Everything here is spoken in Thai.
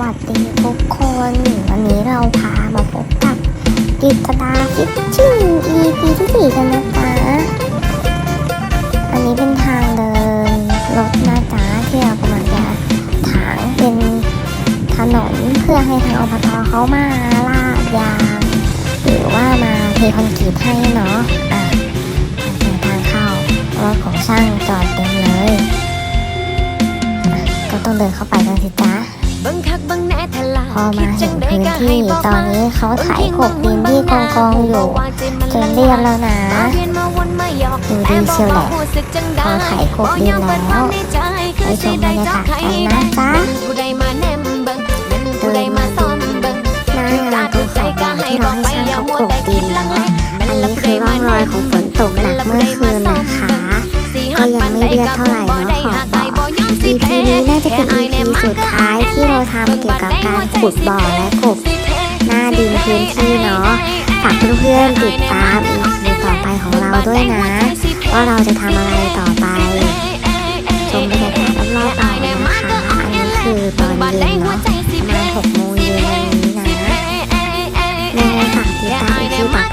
วัสดีทุกคน วันนี้เราพามาพบกับกิตดาฟิชชิ่ง EP ที่สี่กันนะจ๊ะอันนี้เป็นทางเดินรถนะจ๊ะที่เรากำลังจะถางเป็นถนนเพื่อให้ทางอบตเขามาลาดยางหรือว่ามาเทคอนกรีตให้เนาะอะมาเจอทางเข้ารถของช่างจอดเต็มเลย เดินเข้าไปกันสิจ๊ะบังคักบังแน่ทลาพอมาถึงพื้นที่ตอนนี้เขาไถกบดินที่กองกองๆอยู่จนเรียบแล้วนะดูดีเชียวแหละพอไถกบดินแล้วไปชมบรรยากาศกันนะจ๊ะผู้ใดมาแนมเบิ่งเป็นผู้ใดมาซ้อมเบิ่งหน้างานตรงเขาที่เราให้ช่างเขากบดินเนาะอันนี้คือร่องรอยของฝนตกหนักเมื่อคืนนะคะก็ ยังไม่เยอะเท่าไหร่เนาะขอบอ EP นี้น่าจะเป็น EP สุดท้ายที่เราทำเกี่ยวกับการขุดบ่อและกบหน้าดินพื้นที่เนาะฝากเพื่อนๆติดตาม EP ต่อไปของเราด้วยนะ ว่าเราจะทำอะไรต่อไปชมบรรยากาศรอบๆเอานะคะอันนี้คือตอนเย็นเนาะประมาณ6โมงเย็นนนี้นะยังไงฝากติดตาม EP ต่อ